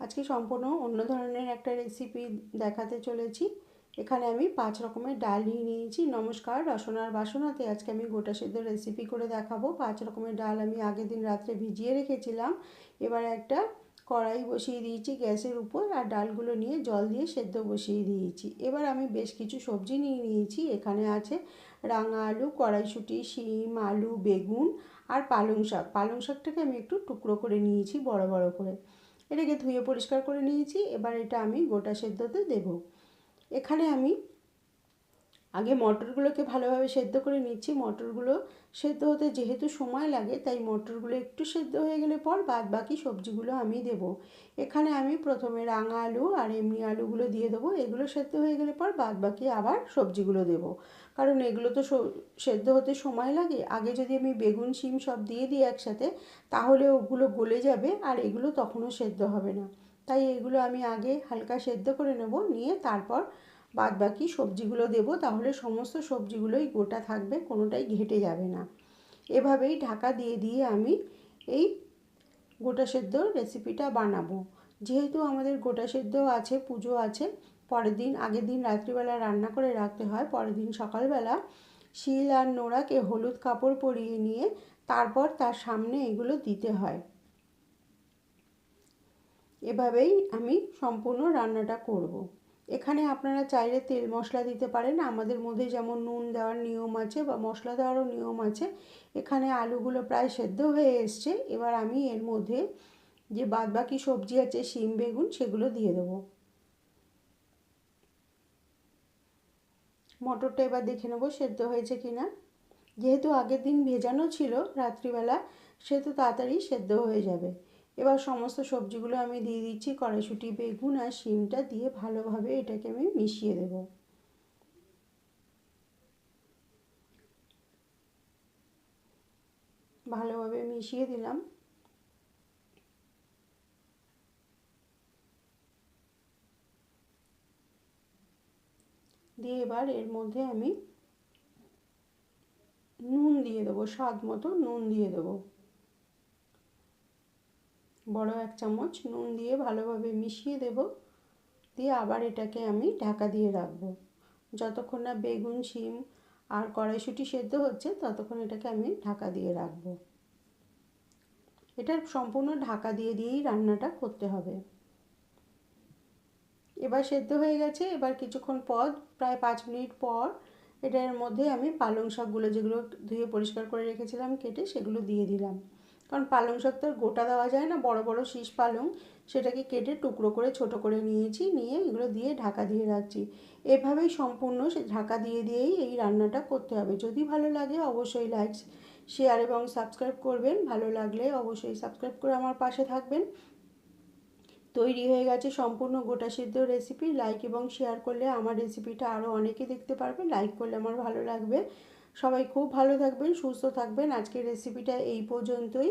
আজকে সম্পূর্ণ অন্য ধরনের একটা রেসিপি দেখাতে চলেছি। এখানে আমি পাঁচ রকমের ডাল নিয়ে নিয়েছি। নমস্কার রসনার বাসনাতে আজকে আমি গোটা সেদ্ধ রেসিপি করে দেখাবো। পাঁচ রকমের ডাল আমি আগের দিন রাত্রে ভিজিয়ে রেখেছিলাম। এবার একটা কড়াই বসিয়ে দিয়েছি গ্যাসের উপর আর ডালগুলো নিয়ে জল দিয়ে সেদ্ধ বসিয়ে দিয়েছি। এবার আমি বেশ কিছু সবজি নিয়ে নিয়েছি। এখানে আছে রাঙা আলু, কড়াইশুঁটি, শিম, আলু, বেগুন আর পালং শাক। পালং শাকটাকে আমি একটু টুকরো করে নিয়েছি বড় বড় করে। এটাকে ধুয়ে পরিষ্কার করে নিয়েছি। এবার এটা আমি গোটা সেদ্ধতে দেব। এখানে আমি আগে মটরগুলোকে ভালোভাবে সেদ্ধ করে নিচ্ছি। মটরগুলো সেদ্ধ হতে যেহেতু সময় লাগে, তাই মটরগুলো একটু সেদ্ধ হয়ে গেলে পর বাদ বাকি সবজিগুলো আমি দেব। এখানে আমি প্রথমে রাঙা আলু আর এমনি আলুগুলো দিয়ে দেবো। এগুলো সেদ্ধ হয়ে গেলে পর বাদ বাকি আবার সবজিগুলো দেব। কারণ এগুলো তো সেদ্ধ হতে সময় লাগে। আগে যদি আমি বেগুন, শিম সব দিয়ে দিই একসাথে, তাহলে ওগুলো গলে যাবে আর এগুলো তখনও সেদ্ধ হবে না। তাই এগুলো আমি আগে হালকা সেদ্ধ করে নেব। নিয়ে তারপর বাদ বাকি সবজিগুলো দেব, তাহলে সমস্ত সবজিগুলোই গোটা থাকবে, কোনোটাই ঘেটে যাবে না। এভাবেই ঢাকা দিয়ে দিয়ে আমি এই গোটা সেদ্ধ রেসিপিটা বানাবো। যেহেতু আমাদের গোটা সেদ্ধ আছে, পুজো আছে, পরের দিন, আগের দিন রাত্রিবেলা রান্না করে রাখতে হয়, পরের দিন সকালবেলা শিল আর নোড়াকে হলুদ কাপড় পরিয়ে নিয়ে তারপর তার সামনে এগুলো দিতে হয়। এভাবেই আমি সম্পূর্ণ রান্নাটা করব। এখানে আপনারা চাইলে তেল মশলা দিতে পারেন। আমাদের মধ্যে যেমন নুন দেওয়ার নিয়ম আছে বা মশলা দেওয়ারও নিয়ম আছে। এখানে আলুগুলো প্রায় সেদ্ধ হয়ে এসছে। এবার আমি এর মধ্যে যে বাদবাকি সবজি আছে, শিম, বেগুন, সেগুলো দিয়ে দেবো। মটরটা এবার দেখে নেব সেদ্ধ হয়েছে কি না যেহেতু আগের দিন ভেজানো ছিল রাত্রিবেলা সেহেতু তাড়াতাড়ি সেদ্ধ হয়ে যাবে। এবার সমস্ত সবজিগুলো আমি দিয়ে দিচ্ছি, কড়াইশুঁটি, বেগুন আর শিমটা দিয়ে ভালোভাবে এটাকে আমি মিশিয়ে দেব। ভালোভাবে মিশিয়ে দিলাম। দিয়ে এবার এর মধ্যে আমি নুন দিয়ে দেবো, স্বাদ মতো নুন দিয়ে দেবো। বড় এক চামচ নুন দিয়ে ভালোভাবে মিশিয়ে দেব। দিয়ে আবার এটাকে আমি ঢাকা দিয়ে রাখব। যতক্ষণ না বেগুন, শিম আর কড়াইশুঁটি সেদ্ধ হচ্ছে, ততক্ষণ এটাকে আমি ঢাকা দিয়ে রাখব। এটার সম্পূর্ণ ঢাকা দিয়ে দিয়েই রান্নাটা করতে হবে। এবার সেদ্ধ হয়ে গেছে। এবার কিছুক্ষণ পর, প্রায় পাঁচ মিনিট পর, এটার মধ্যে আমি পালং শাকগুলো যেগুলো ধুয়ে পরিষ্কার করে রেখেছিলাম, কেটে সেগুলো দিয়ে দিলাম। কারণ পালং শাক তো গোটা দেওয়া যায় না, বড় বড় শীষ পালং সেটাকে কেটে টুকরো করে, ছোট করে নিয়েছি, নিয়ে এগুলো দিয়ে ঢাকা দিয়ে রাখছি। এভাবেই সম্পূর্ণ সে ঢাকা দিয়ে দিয়েই এই রান্নাটা করতে হবে। যদি ভালো লাগে অবশ্যই লাইক শেয়ার এবং সাবস্ক্রাইব করবেন। ভালো লাগলে অবশ্যই সাবস্ক্রাইব করে আমার পাশে থাকবেন। তৈরি হয়ে গেছে সম্পূর্ণ গোটা সিদ্ধ রেসিপি লাইক এবং শেয়ার করলে আমার রেসিপিটা আরও অনেকে দেখতে পারবে। লাইক করলে আমার ভালো লাগবে। সবাই খুব ভালো থাকবেন সুস্থ থাকবেন। আজকের রেসিপিটা এই পর্যন্তই।